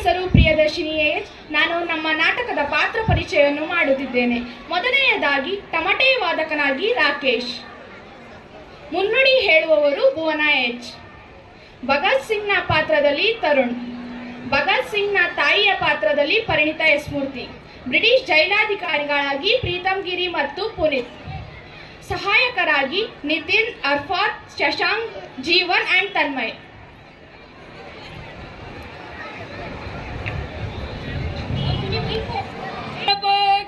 ಹೆಸರು ಪ್ರಿಯದರ್ಶಿನಿ ಎಚ್ ನಾನು ನಮ್ಮ ನಾಟಕದ ಪಾತ್ರ ಪರಿಚಯವನ್ನು ಮಾಡುತ್ತಿದ್ದೇನೆ. ಮೊದಲನೆಯದಾಗಿ ತಮಟೆ ವಾದಕನಾಗಿ ರಾಕೇಶ್. ಮುನ್ನುಡಿ ಹೇಳುವವರು ಭುವನ ಎಚ್. ಭಗತ್ ಸಿಂಗ್ನ ಪಾತ್ರದಲ್ಲಿ ತರುಣ್. ಭಗತ್ ಸಿಂಗ್ನ ತಾಯಿಯ ಪಾತ್ರದಲ್ಲಿ ಪರಿಣಿತ ಎಸ್ ಮೂರ್ತಿ. ಬ್ರಿಟಿಷ್ ಜೈಲಾಧಿಕಾರಿಗಳಾಗಿ ಪ್ರೀತಮ್ ಗಿರಿ ಮತ್ತು ಪುನೀತ್. ಸಹಾಯಕರಾಗಿ ನಿತಿನ್, ಅರ್ಫಾತ್, ಶಶಾಂಕ್, ಜೀವನ್ ಆ್ಯಂಡ್ ತನ್ಮಯ್.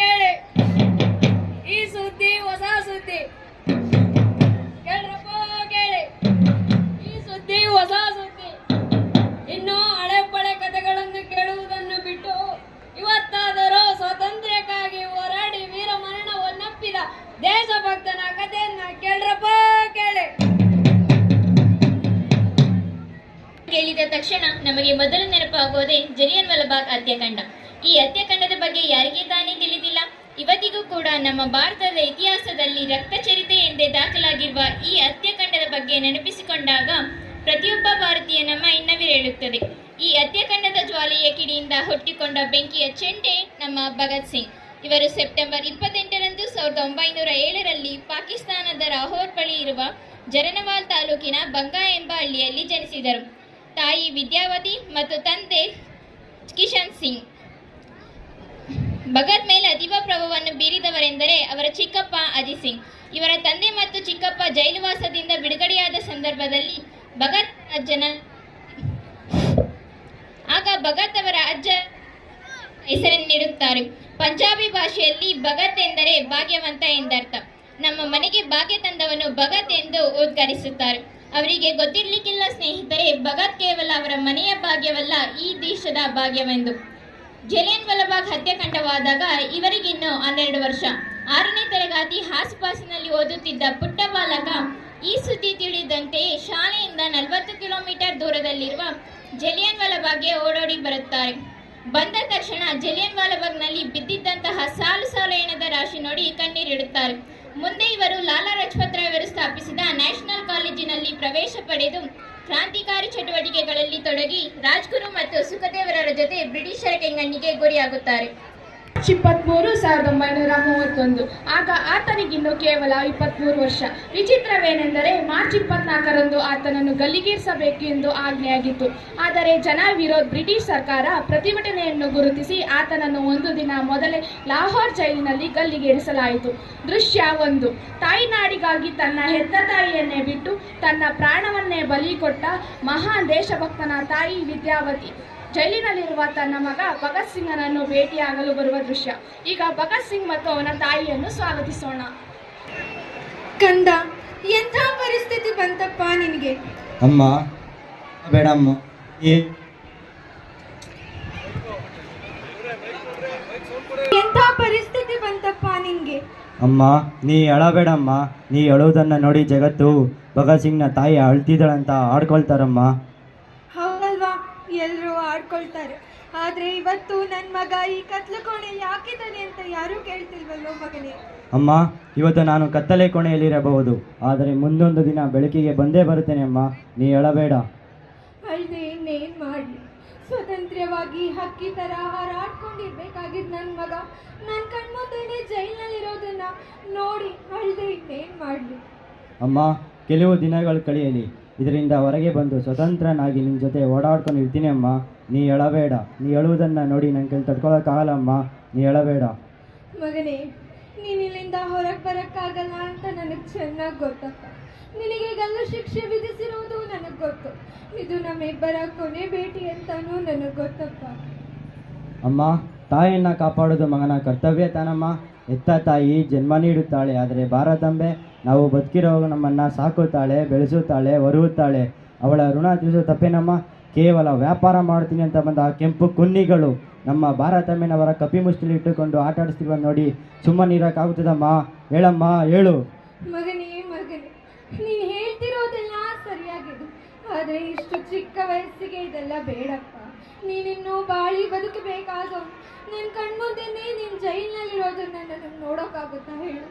ಕೇಳಿ. ಈ ಸುದ್ದಿ, ಹೊಸ ಸುದ್ದಿ. ಕೇಳ್ರಪ್ಪ, ಕೇಳಿ. ಈ ಸುದ್ದಿ, ಹೊಸ ಸುದ್ದಿ. ಇನ್ನು ಹಳೆ ಪಳೆ ಕಥೆಗಳನ್ನು ಕೇಳುವುದನ್ನು ಬಿಟ್ಟು ಇವತ್ತಾದರೂ ಸ್ವಾತಂತ್ರ್ಯಕ್ಕಾಗಿ ಹೋರಾಡಿ ವೀರ ಮರಣವನ್ನಪ್ಪಿದ ದೇಶಭಕ್ತನ ಕಥೆಯನ್ನ ಕೇಳ್ರಪ್ಪ, ಕೇಳಿ. ಕೇಳಿದ ತಕ್ಷಣ ನಮಗೆ ಮೊದಲು ನೆನಪಾಗುವುದೇ ಜಲಿಯನ್ ವಲಭಾಗ್ ಹತ್ಯಾಕಾಂಡ ಈ ಹತ್ಯಾಕಾಂಡದ ಬಗ್ಗೆ ಯಾರಿಗೆ ತಾನೇ ತಿಳಿದಿಲ್ಲ? ಇವತ್ತಿಗೂ ಕೂಡ ನಮ್ಮ ಭಾರತದ ಇತಿಹಾಸದಲ್ಲಿ ರಕ್ತಚರಿತೆ ಎಂದೇ ದಾಖಲಾಗಿರುವ ಈ ಹತ್ಯಾಕಾಂಡದ ಬಗ್ಗೆ ನೆನಪಿಸಿಕೊಂಡಾಗ ಪ್ರತಿಯೊಬ್ಬ ಭಾರತೀಯನ ಇನ್ನವೇ ಹೇಳುತ್ತದೆ. ಈ ಹತ್ಯಾಕಾಂಡದ ಜ್ವಾಲೆಯ ಕಿಡಿಯಿಂದ ಹುಟ್ಟಿಕೊಂಡ ಬೆಂಕಿಯ ಚೆಂಡೆ ನಮ್ಮ ಭಗತ್ ಸಿಂಗ್. ಇವರು ಸೆಪ್ಟೆಂಬರ್ ಇಪ್ಪತ್ತೆಂಟರಂದು ಸಾವಿರದ ಒಂಬೈನೂರ ಏಳರಲ್ಲಿ ಪಾಕಿಸ್ತಾನದ ರಾಹೋರ್ ಬಳಿ ಇರುವ ಜರನವಾಲ್ ತಾಲೂಕಿನ ಬಂಗಾ ಎಂಬ ಹಳ್ಳಿಯಲ್ಲಿ ಜನಿಸಿದರು. ತಾಯಿ ವಿದ್ಯಾವತಿ ಮತ್ತು ತಂದೆ ಕಿಶನ್ ಸಿಂಗ್. ಭಗತ್ ಮೇಲೆ ಅತೀವ ಪ್ರಭಾವವನ್ನು ಬೀರಿದವರೆಂದರೆ ಅವರ ಚಿಕ್ಕಪ್ಪ ಅಜಿತ್ ಸಿಂಗ್. ಇವರ ತಂದೆ ಮತ್ತು ಚಿಕ್ಕಪ್ಪ ಜೈಲುವಾಸದಿಂದ ಬಿಡುಗಡೆಯಾದ ಸಂದರ್ಭದಲ್ಲಿ ಭಗತ್ ಅಜ್ಜನ ಆಗ ಭಗತ್ ಅವರ ಅಜ್ಜ ಹೆಸರನ್ನಿಡುತ್ತಾರೆ ಪಂಜಾಬಿ ಭಾಷೆಯಲ್ಲಿ ಭಗತ್ ಎಂದರೆ ಭಾಗ್ಯವಂತ ಎಂದರ್ಥ. ನಮ್ಮ ಮನೆಗೆ ಭಾಗ್ಯ ತಂದವನು ಭಗತ್ ಎಂದು ಉದ್ಘಾಟಿಸುತ್ತಾರೆ ಅವರಿಗೆ ಗೊತ್ತಿರಲಿಕ್ಕಿಲ್ಲ ಸ್ನೇಹಿತರೆ, ಭಗತ್ ಕೇವಲ ಅವರ ಮನೆಯ ಭಾಗ್ಯವಲ್ಲ, ಈ ದೇಶದ ಭಾಗ್ಯವೆಂದು. ಜಲಿಯನ್ ವಾಲಾಬಾಗ್ ಹತ್ಯಾಕಾಂಡವಾದಾಗ ಇವರಿಗಿನ್ನು ಹನ್ನೆರಡು ವರ್ಷ. ಆರನೇ ತರಗತಿ ಆಸುಪಾಸಿನಲ್ಲಿ ಓದುತ್ತಿದ್ದ ಪುಟ್ಟ ಬಾಲಕ ಈ ಸುದ್ದಿ ತಿಳಿದಂತೆಯೇ ಶಾಲೆಯಿಂದ ನಲವತ್ತು ಕಿಲೋಮೀಟರ್ ದೂರದಲ್ಲಿರುವ ಜಲಿಯನ್ ವಲಭಾಗ್ಗೆ ಓಡೋಡಿ ಬರುತ್ತಾರೆ. ಬಂದ ತಕ್ಷಣ ಜಲಿಯನ್ ವಾಲಬಾಗ್ನಲ್ಲಿ ಬಿದ್ದಿದ್ದಂತಹ ಸಾಲು ಸಾಲು ಎಣದ ರಾಶಿ ನೋಡಿ ಕಣ್ಣೀರಿಡುತ್ತಾರೆ. ಮುಂದೆ ಇವರು ಲಾಲಾ ಲಜಪತ್ ರಾಯ್ ಸ್ಥಾಪಿಸಿದ ನ್ಯಾಷನಲ್ ಕಾಲೇಜಿನಲ್ಲಿ ಪ್ರವೇಶ ಪಡೆದು ಕ್ರಾಂತಿಕಾರಿ ಚಟುವಟಿಕೆಗಳಲ್ಲಿ ತೊಡಗಿ ರಾಜ್ಗುರು ಮತ್ತು ಸುಖದೇವರರ ಜೊತೆ ಬ್ರಿಟಿಷರ ಕೆಂಗಣ್ಣಿಗೆ ಗುರಿಯಾಗುತ್ತಾರೆ. ಇಪ್ಪತ್ತ್ಮೂರು ಸಾವಿರದ ಒಂಬೈನೂರ ಮೂವತ್ತೊಂದು. ಆಗ ಆತನಿಗಿನ್ನು ಕೇವಲ ಇಪ್ಪತ್ತ್ಮೂರು ವರ್ಷ. ವಿಚಿತ್ರವೇನೆಂದರೆ ಮಾರ್ಚ್ ಇಪ್ಪತ್ನಾಲ್ಕರಂದು ಆತನನ್ನು ಗಲ್ಲಿಗೇರಿಸಬೇಕು ಎಂದು ಆಜ್ಞೆಯಾಗಿತ್ತು. ಆದರೆ ಜನ ವಿರೋಧ್ ಬ್ರಿಟಿಷ್ ಸರ್ಕಾರ ಪ್ರತಿಭಟನೆಯನ್ನು ಗುರುತಿಸಿ ಆತನನ್ನು ಒಂದು ದಿನ ಮೊದಲೇ ಲಾಹೋರ್ ಜೈಲಿನಲ್ಲಿ ಗಲ್ಲಿಗೇರಿಸಲಾಯಿತು. ದೃಶ್ಯ ಒಂದು. ತಾಯಿನಾಡಿಗಾಗಿ ತನ್ನ ಹೆತ್ತ ತಾಯಿಯನ್ನೇ ಬಿಟ್ಟು ತನ್ನ ಪ್ರಾಣವನ್ನೇ ಬಲಿ ಕೊಟ್ಟ ಮಹಾನ್ ದೇಶಭಕ್ತನ ತಾಯಿ ವಿದ್ಯಾವತಿ. ಜೈಲಿನಲ್ಲಿರುವ ತನ್ನ ಮಗ ಭಗತ್ ಸಿಂಗ್ನನ್ನು ಭೇಟಿಯಾಗಲು ಬರುವ ದೃಶ್ಯ. ಈಗ ಭಗತ್ ಸಿಂಗ್ ಮತ್ತು ಅವನ ತಾಯಿಯನ್ನು ಸ್ವಾಗತಿಸೋಣ. ಕಂದ ಎಂಥ ಪರಿಸ್ಥಿತಿ ಬಂತಪ್ಪ ನಿನಗೆ? ಅಮ್ಮ ಬೇಡಮ್ಮ. ಎಂಥ ಪರಿಸ್ಥಿತಿ ಬಂತಪ್ಪ ನಿನಗೆ? ಅಮ್ಮ ನೀ ಅಳಬೇಡಮ್ಮ. ನೀ ಅಳೋದನ್ನ ನೋಡಿ ಜಗತ್ತು ಭಗತ್ ಸಿಂಗ್ನ ತಾಯಿ ಅಳ್ತಿದ್ದಾಳಂತ ಆಡ್ಕೊಳ್ತಾರಮ್ಮ. ಎಲ್ಲರೂ ಆಡ್ಕೊಳ್ತಾರೆ ಆದ್ರೆ ಇವತ್ತು ನನ್ನ ಮಗ ಈ ಕತ್ಲು ಕೋಣೆ ಯಾಕಿದ್ದಾನೆ ಅಂತ ಯಾರೂ ಕೇಳ್ತಿಲ್ವಲ್ಲೋ ಮಗನೇ? ಅಮ್ಮ ಇವತ್ತು ನಾನು ಕತ್ತಲೆ ಕೋಣೆಯಲ್ಲಿರಬಹುದು. ಆದರೆ ಮುಂದೊಂದು ದಿನ ಬೆಳಕಿಗೆ ಬಂದೇ ಬರುತ್ತೇನೆ ಅಮ್ಮ. ನೀ ಹೇಳಬೇಡ ಅಲ್ಲದೆ ಇನ್ನೇನ್ ಮಾಡಲಿ? ಸ್ವತಂತ್ರವಾಗಿ ಹಕ್ಕಿ ತರ ಹಾರಾಡ್ಕೊಂಡಿರ್ಬೇಕಾಗಿದ್ ನನ್ನ ಮಗ. ನನ್ನ ಕಣ್ಮುಂದೆನೆ ಜೈಲ್ನಲ್ಲಿರೋದನ್ನ ನೋಡಿ ಅಳ್ದೆ ಇನ್ನೇನ್ ಮಾಡ್ಲಿ? ಅಮ್ಮ ಕೆಲವು ದಿನಗಳು ಕಳೆಯಲಿ. ಇದರಿಂದ ಹೊರಗೆ ಬಂದು ಸ್ವತಂತ್ರನಾಗಿ ನಿನ್ನ ಜೊತೆ ಓಡಾಡ್ಕೊಂಡು ಇರ್ತೀನಿ ಅಮ್ಮ. ನೀ ಹೇಳಬೇಡ. ನೀ ಹೇಳುವುದನ್ನು ನೋಡಿ ನನ್ನ ಕೈಲಿ ತಡ್ಕೊಳಕ್ಕಾಗಲ್ಲಮ್ಮ ನೀ ಹೇಳಬೇಡ. ಮಗನೇ ನೀನು ಇಲ್ಲಿಂದ ಹೊರಗೆ ಬರೋಕ್ಕಾಗಲ್ಲ ಅಂತ ನನಗೆ ಚೆನ್ನಾಗಿ ಗೊತ್ತಪ್ಪ. ನಿನಗೆ ಗಲ್ಲು ಶಿಕ್ಷೆ ವಿಧಿಸಿರುವುದು ನನಗೆ ಗೊತ್ತು. ಇದು ನಮ್ಮಿಬ್ಬರ ಕೊನೆ ಭೇಟಿ ಅಂತಾನೂ ನನಗೆ ಗೊತ್ತಪ್ಪ. ಅಮ್ಮ ತಾಯಿಯನ್ನ ಕಾಪಾಡೋದು ಮಗನ ಕರ್ತವ್ಯ ತಾನಮ್ಮ. ಎತ್ತ ತಾಯಿ ಜನ್ಮ ನೀಡುತ್ತಾಳೆ ಆದರೆ ಭಾರತಾಂಬೆ ನಾವು ಬದುಕಿರೋವಾಗ ನಮ್ಮನ್ನು ಸಾಕುತ್ತಾಳೆ ಬೆಳೆಸುತ್ತಾಳೆ ಒರುವುತ್ತಾಳೆ ಅವಳ ಋಣ ತಿಳಿಸೋ ತಪ್ಪೇನಮ್ಮ? ಕೇವಲ ವ್ಯಾಪಾರ ಮಾಡ್ತೀನಿ ಅಂತ ಬಂದ ಆ ಕೆಂಪು ಕುನ್ನಿಗಳು ನಮ್ಮ ಭಾರತಮ್ಮನವರ ಕಪಿ ಮುಷ್ಟಿಲಿ ಇಟ್ಟುಕೊಂಡು ಆಟ ಆಡಿಸ್ತಿರುವ ನೋಡಿ ಸುಮ್ಮನೆ ಇರೋಕ್ಕಾಗುತ್ತದಮ್ಮ ಹೇಳಮ್ಮ ಹೇಳು. ಮಗನೇ ಮಗನೇ ನೀನು ಹೇಳ್ತಿರೋದೆಲ್ಲ ಸರಿಯಾಗಿದೆ. ಆದರೆ ಇಷ್ಟು ಚಿಕ್ಕ ವಯಸ್ಸಿಗೆ ಇದೆಲ್ಲ ಬೇಡಪ್ಪ. ನೀನಿನ್ನೂ ಬಾಳಿ ಬದುಕಬೇಕಾದ? ನನ್ನ ಕಣ್ಮುಂದೆನೇ ನೀನು ಜೈಲಿನಲ್ಲಿರೋದನ್ನ ನನಗೆ ನೋಡೋಕ್ಕಾಗುತ್ತಾ ಹೇಳು.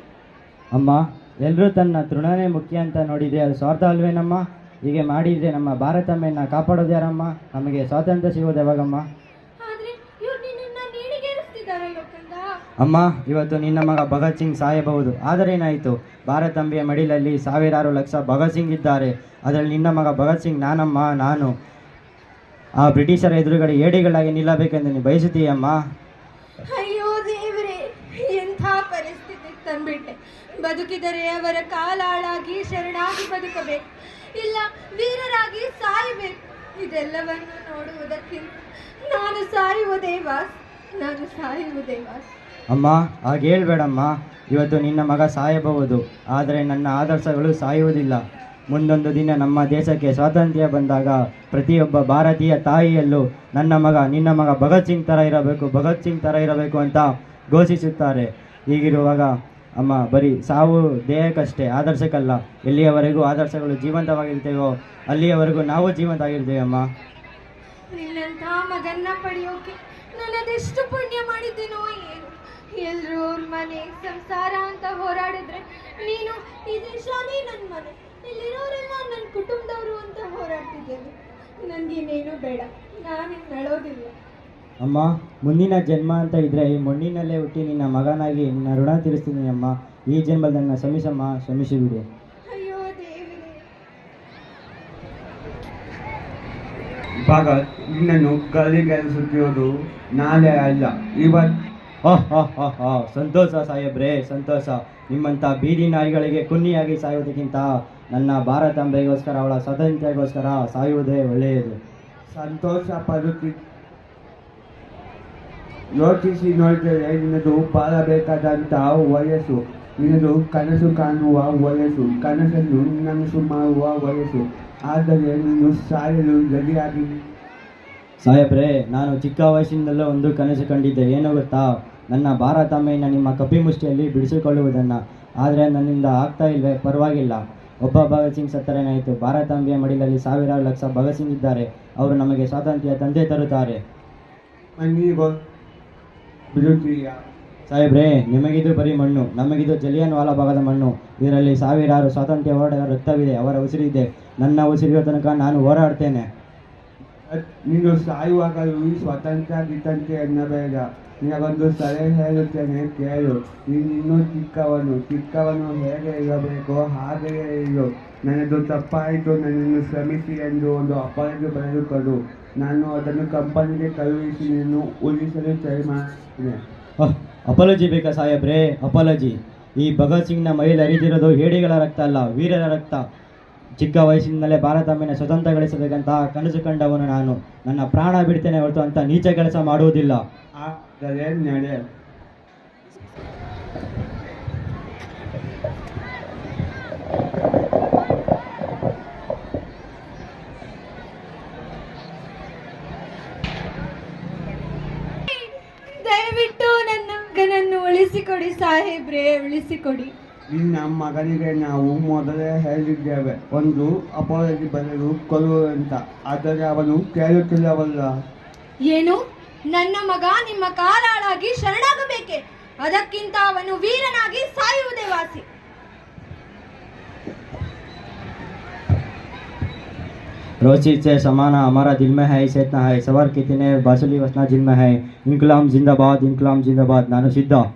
ಅಮ್ಮ ಎಲ್ಲರೂ ತನ್ನ ತೃಣನೇ ಮುಖ್ಯ ಅಂತ ನೋಡಿದ್ರೆ ಅದು ಸ್ವಾರ್ಥ ಅಲ್ವೇನಮ್ಮ ಹೀಗೆ ಮಾಡಿದರೆ ನಮ್ಮ ಭಾರತಾಂಬೆಯನ್ನು ಕಾಪಾಡೋದು ಯಾರಮ್ಮ? ನಮಗೆ ಸ್ವಾತಂತ್ರ್ಯ ಸಿಗೋದು ಯಾವಾಗಮ್ಮ? ಅಮ್ಮ ಇವತ್ತು ನಿನ್ನ ಮಗ ಭಗತ್ ಸಿಂಗ್ ಸಾಯಬಹುದು. ಆದರೆ ಏನಾಯಿತು? ಭಾರತಾಂಬೆಯ ಮಡಿಲಲ್ಲಿ ಸಾವಿರಾರು ಲಕ್ಷ ಭಗತ್ ಸಿಂಗ್ ಇದ್ದಾರೆ. ಅದರಲ್ಲಿ ನಿನ್ನ ಮಗ ಭಗತ್ ಸಿಂಗ್ ನಾನಮ್ಮ ನಾನು. ಆ ಬ್ರಿಟಿಷರ ಎದುರುಗಡೆ ಏಡಿಗಳಾಗಿ ನಿಲ್ಲಬೇಕೆಂದು ನೀನು ಬಯಸುತ್ತೀಯಮ್ಮ? ಅಯ್ಯೋ ದೇವರೇ ಎಂಥ ಪರಿಸ್ಥಿತಿ ತಂದ್ಬಿಟ್ಟೆ. ಬದುಕಿದರೆ ಅವರ ಕಾಲಾಳಾಗಿ ಶರಣಾಗಿ ಬದುಕಬೇಕು. ಇಲ್ಲ, ವೀರರಾಗಿ ಸಾಯಬೇಕು. ಇದೆಲ್ಲವನ್ನು ನೋಡುವುದಕ್ಕಿಂತ ನಾನು ಸಾಯುವುದೇ ವಾಸ್ ನಾನು ಸಾಯುವುದೇ ವಾಸ್ ಅಮ್ಮ ಹಾಗೇಳ್ಬೇಡಮ್ಮ ಇವತ್ತು ನಿನ್ನ ಮಗ ಸಾಯಬಹುದು, ಆದರೆ ನನ್ನ ಆದರ್ಶಗಳು ಸಾಯುವುದಿಲ್ಲ. ಮುಂದೊಂದು ದಿನ ನಮ್ಮ ದೇಶಕ್ಕೆ ಸ್ವಾತಂತ್ರ್ಯ ಬಂದಾಗ ಪ್ರತಿಯೊಬ್ಬ ಭಾರತೀಯ ತಾಯಿಯಲ್ಲೂ ನನ್ನ ಮಗ, ನಿನ್ನ ಮಗ ಭಗತ್ ಸಿಂಗ್ ಥರ ಇರಬೇಕು, ಭಗತ್ ಸಿಂಗ್ ಥರ ಇರಬೇಕು ಅಂತ ಘೋಷಿಸುತ್ತಾರೆ. ಹೀಗಿರುವಾಗ ಅಮ್ಮ, ಬರೀ ಸಾವು ದೇಹಕ್ಕಷ್ಟೇ, ಆದರ್ಶಕ್ಕಲ್ಲ. ಎಲ್ಲಿಯವರೆಗೂ ಆದರ್ಶಗಳು ಜೀವಂತವಾಗಿರ್ತೇವೋ, ಅಲ್ಲಿಯವರೆಗೂ ನಾವು ಜೀವಂತವಾಗಿರ್ತೇವೆ ಅಮ್ಮ. ನಿನ್ನಂತ ಮಗನ್ನ ಪಡೆಯೋಕೆ ನನ್ನದೆಷ್ಟು ಪುಣ್ಯ ಮಾಡಿದ್ದೇನೋ ಎಲ್ರೂ ಅವ್ರ ಮನೆ, ಸಂಸಾರ ಅಂತ ಹೋರಾಡಿದ್ರೆ ನೀನು ಇದೇ ಶಾಲೆ ನನ್ನ ಮನೆ. ಇಲ್ಲಿರೋರೆಲ್ಲ ನನ್ನ ಕುಟುಂಬದವರು ಅಂತ ಹೋರಾಡ್ತಿದ್ದೇನೆ ನನಗೇನೇನು ಬೇಡ. ನಾನು ನಳೋದಿಲ್ಲ. ಅಮ್ಮ ಮುಂದಿನ ಜನ್ಮ ಅಂತ ಇದ್ರೆ ಈ ಮಣ್ಣಿನಲ್ಲೇ ಹುಟ್ಟಿ ನಿನ್ನ ಮಗನಾಗಿ ನಿನ್ನ ಋಣ ತೀರಿಸ್ತೀನಿ ಅಮ್ಮ. ಈ ಜನ್ಮದಲ್ಲಿ ನನ್ನ ಶ್ರಮಿಸಮ್ಮ ಕ್ಷಮಿಸಿಬಿಡು. ಅಯ್ಯೋ ನಿನ್ನನ್ನು ಗಲ್ಲಿಗೆಲಿಸುತ್ತಿರುವುದು ನಾಳೆ ಅಲ್ಲ ಇವತ್ತು. ಸಂತೋಷ ಸಾಹೇಬ್ರೆ ಸಂತೋಷ. ನಿಮ್ಮಂಥ ಬೀದಿ ನಾಯಿಗಳಿಗೆ ಕುನ್ನಿಯಾಗಿ ಸಾಯುವುದಕ್ಕಿಂತ ನನ್ನ ಭಾರತಾಂಬೆಗೋಸ್ಕರ ಅವಳ ಸ್ವಾತಂತ್ರ್ಯಕ್ಕೋಸ್ಕರ ಸಾಯುವುದೇ ಒಳ್ಳೆಯದು. ಸಂತೋಷ ಪಡುತ್ತಿ ಯೋಚಿಸಿ ನೋಡಿದರೆ ನಿನ್ನದು ಪಾಲಬೇಕಾದಂತಹ ವಯಸ್ಸು. ನಿನ್ನದು ಕನಸು ಕಾಣುವ ವಯಸ್ಸು. ಕನಸನ್ನು ನನಸು ಮಾಡುವ ವಯಸ್ಸು. ಆದರೆ ನೀನು ಸಾಯಲು ಗಡಿಯಾಗಿ ಸಾಹೇಬ್ರೆ ನಾನು ಚಿಕ್ಕ ವಯಸ್ಸಿನಲ್ಲೇ ಒಂದು ಕನಸು ಕಂಡಿದ್ದೆ. ಏನೋ ಗೊತ್ತಾ? ನನ್ನ ಭಾರತಾಂಬೆಯನ್ನು ನಿಮ್ಮ ಕಪಿಮುಷ್ಟಿಯಲ್ಲಿ ಬಿಡಿಸಿಕೊಳ್ಳುವುದನ್ನು. ಆದರೆ ನನ್ನಿಂದ ಆಗ್ತಾ ಇಲ್ವೇ? ಪರವಾಗಿಲ್ಲ. ಒಬ್ಬ ಭಗತ್ ಸಿಂಗ್ ಸತ್ತರೇನಾಯಿತು ಭಾರತಾಂಬೆಯ ಮಡಿಲಲ್ಲಿ ಸಾವಿರಾರು ಲಕ್ಷ ಭಗತ್ ಸಿಂಗ್ ಇದ್ದಾರೆ. ಅವರು ನಮಗೆ ಸ್ವಾತಂತ್ರ್ಯ ತಂದೆ ತರುತ್ತಾರೆ. ಬಿಡುತ್ತೀಯ ಸಾಹೇಬ್ರೆ, ನಿಮಗಿದು ಬರೀ ಮಣ್ಣು, ನಮಗಿದು ಜಲಿಯನ್ ವಾಲಾ ಭಾಗದ ಮಣ್ಣು. ಇದರಲ್ಲಿ ಸಾವಿರಾರು ಸ್ವಾತಂತ್ರ್ಯ ಹೋರಾಟಗಾರ ರಕ್ತವಿದೆ ಅವರ ಉಸಿರಿದೆ. ನನ್ನ ಉಸಿರಿಯೋ ತನಕ ನಾನು ಹೋರಾಡ್ತೇನೆ. ನೀನು ಸಾಯುವಾಗ ಈ ಸ್ವತಂತ್ರ ಗಿಟ್ಟಂತೆ ಎನ್ನಬೇಡ. ನಿನಗೊಂದು ಸಲಹೆ ಹೇಳುತ್ತೇನೆ, ಕೇಳು. ನೀನು ಇನ್ನೂ ಚಿಕ್ಕವನು ಚಿಕ್ಕವನು ಹೇಗೆ ಇರಬೇಕು ಹಾಗೆಯೇ ಇರು. ನನ್ನದು ತಪ್ಪಾಯಿತು, ನನ್ನನ್ನು ಶ್ರಮಿಸಿ ಎಂದು ಒಂದು ಅಪಾಯಕ್ಕೆ ಬರೆದುಕೊಡು. ನಾನು ಅದನ್ನು ಕಂಪನಿಗೆ ಕಳುಹಿಸಿ ನೀನು ಉಳಿಸಲು ಟ್ರೈ ಮಾಡ್ತೀನಿ ಅಪಾಲಜಿ ಬೇಕಾ ಸಾಹೇಬ್ರೆ? ಅಪಾಲಜಿ. ಈ ಭಗತ್ ಸಿಂಗ್ನ ಮೈಲಿ ಹರಿದಿರೋದು ಹೇಡಿಗಳ ರಕ್ತ ಅಲ್ಲ ವೀರರ ರಕ್ತ. ಚಿಕ್ಕ ವಯಸ್ಸಿನಲ್ಲೇ ಮೇಲೆ ಸ್ವತಂತ್ರ ಗಳಿಸಬೇಕಂತ ಕನಸು ಕಂಡವನು ನಾನು. ನನ್ನ ಪ್ರಾಣ ಬಿಡ್ತೇನೆ ಹೊರತು ಅಂತ ನೀಚ ಕೆಲಸ ಮಾಡುವುದಿಲ್ಲ. ಆದರೆ ನಡೆ ಉಳಿಸಿಕೊಡಿ ಸಾಹೇಬ್ರೆ ಉಳಿಸಿಕೊಡಿ ನಿನ್ನ ಮಗನಿಗೆ ನಾವು ಮೊದಲೇ ಹೇಳಿದ್ದೇವೆ ಒಂದು ಅಪಾಲಜಿ ಬರೆದು ಕೊಡು ಅಂತ ಆದರೆ ಅವನು ಕೇಳುತ್ತಿಲ್ಲವಲ್ಲ ಏನು ನನ್ನ ಮಗ ನಿಮ್ಮ ಕಾಲಾಳಾಗಿ ಶರಣಾಗಬೇಕೆ ಅದಕ್ಕಿಂತ ಅವನು ವೀರನಾಗಿ ಸಾಯುವುದೇ ವಾಸಿ रोशिद से समाना हमारा दिल में है इसे इतना है सवार कितने बासुली वसना जिल में है इनकलाम जिंदाबाद इनकलाम जिंदाबाद ನಾನು ಸಿದ್ಧ ನಿನ್ ಏನಾದ್ರು ಇದ್ದರೆ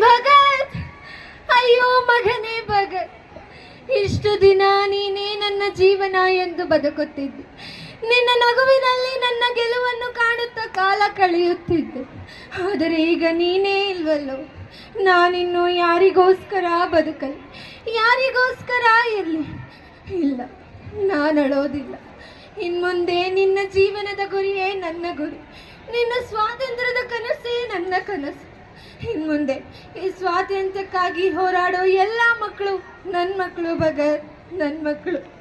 ಭಗತ್! ಅಯ್ಯೋ ಮಗನೇ ಭಗತ್! ಇಷ್ಟು ದಿನ ನೀನೇ ನನ್ನ ಜೀವನ ಎಂದು ಬದುಕುತ್ತಿದ್ದೆ. ನಿನ್ನ ನಗುವಿನಲ್ಲಿ ನನ್ನ ಗೆಲುವನ್ನು ಕಾಣುತ್ತಾ ಕಾಲ ಕಳೆಯುತ್ತಿದ್ದೆ. ಆದರೆ ಈಗ ನೀನೇ ಇಲ್ವಲ್ಲೋ? ನಾನಿನ್ನು ಯಾರಿಗೋಸ್ಕರ ಬದುಕಲಿ? ಯಾರಿಗೋಸ್ಕರ ಇರಲಿ? ಇಲ್ಲ, ನಾನು ಅಳೋದಿಲ್ಲ. ಇನ್ಮುಂದೆ ನಿನ್ನ ಜೀವನದ ಗುರಿಯೇ ನನ್ನ ಗುರಿ. ನಿನ್ನ ಸ್ವಾತಂತ್ರ್ಯದ ಕನಸೇ ನನ್ನ ಕನಸು. ಇನ್ಮುಂದೆ ಈ ಸ್ವಾತಂತ್ರ್ಯಕ್ಕಾಗಿ ಹೋರಾಡೋ ಎಲ್ಲ ಮಕ್ಕಳು ನನ್ನ ಮಕ್ಕಳು ಭಗತ್ ನನ್ನ ಮಕ್ಕಳು.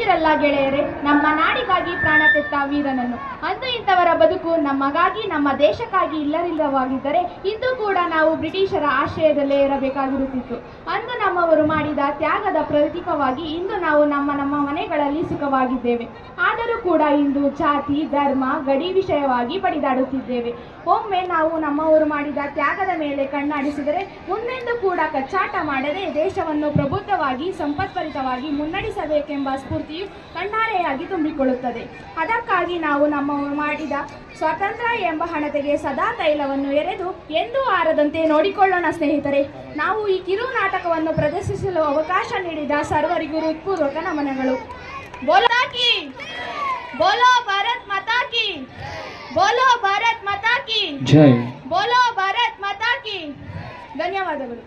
ನೋಡಿದಿರಲ್ಲ ಗೆಳೆಯರೆ, ನಮ್ಮ ನಾಡಿಗಾಗಿ ಪ್ರಾಣ ತೆತ್ತ ವೀರನನ್ನು. ಅಂದು ಇಂಥವರ ಬದುಕು ನಮಗಾಗಿ ನಮ್ಮ ದೇಶಕ್ಕಾಗಿ ಇಲ್ಲರಿಲ್ಲವಾಗಿದ್ದರೆ ಇಂದು ಕೂಡ ನಾವು ಬ್ರಿಟಿಷರ ಆಶ್ರಯದಲ್ಲೇ ಇರಬೇಕಾಗಿರುತ್ತಿತ್ತು. ಅಂದು ನಮ್ಮವರು ಮಾಡಿದ ತ್ಯಾಗದ ಪ್ರತೀಕವಾಗಿ ಇಂದು ನಾವು ನಮ್ಮ ನಮ್ಮ ಮನೆಗಳಲ್ಲಿ ಸುಖವಾಗಿದ್ದೇವೆ. ಆದರೂ ಕೂಡ ಇಂದು ಜಾತಿ, ಧರ್ಮ, ಗಡಿ ವಿಷಯವಾಗಿ ಬಡಿದಾಡುತ್ತಿದ್ದೇವೆ ಒಮ್ಮೆ ನಾವು ನಮ್ಮವರು ಮಾಡಿದ ತ್ಯಾಗದ ಮೇಲೆ ಕಣ್ಣಾಡಿಸಿದರೆ ಮುಂದೆಂದು ಕೂಡ ಕಚ್ಚಾಟ ಮಾಡದೆ ದೇಶವನ್ನು ಪ್ರಬುದ್ಧವಾಗಿ ಸಂಪತ್ಪರಿತವಾಗಿ ಮುನ್ನಡೆಸಬೇಕೆಂಬ ಸ್ಫೂರ್ತಿಯು ಕಣ್ಣಾರೆಯಾಗಿ ತುಂಬಿಕೊಳ್ಳುತ್ತದೆ. ಅದಕ್ಕಾಗಿ ನಾವು ನಮ್ಮ ಮಾಡಿದ ಸ್ವಾತಂತ್ರ್ಯ ಎಂಬ ಹಣತೆಗೆ ಸದಾ ತೈಲವನ್ನು ಎರೆದು ಎಂದೂ ಆರದಂತೆ ನೋಡಿಕೊಳ್ಳೋಣ ಸ್ನೇಹಿತರೆ. ನಾವು ಈ ಕಿರು ನಾಟಕವನ್ನು ಪ್ರದರ್ಶಿಸಲು ಅವಕಾಶ ನೀಡಿದ ಸರ್ವರಿಗೂ ಹೃತ್ಪೂರ್ವಕ ನಮನಗಳು. ಬೋಲಾಕಿ ಬೋಲೋ ಭಾರತ್ ಮತಾಕಿ ಬೋಲೋ ಭಾರತ್ ಮತಾಕಿ ಜೈ. ಬೋಲೋ ಭಾರತ್ ಮತಾಕಿ ಧನ್ಯವಾದಗಳು.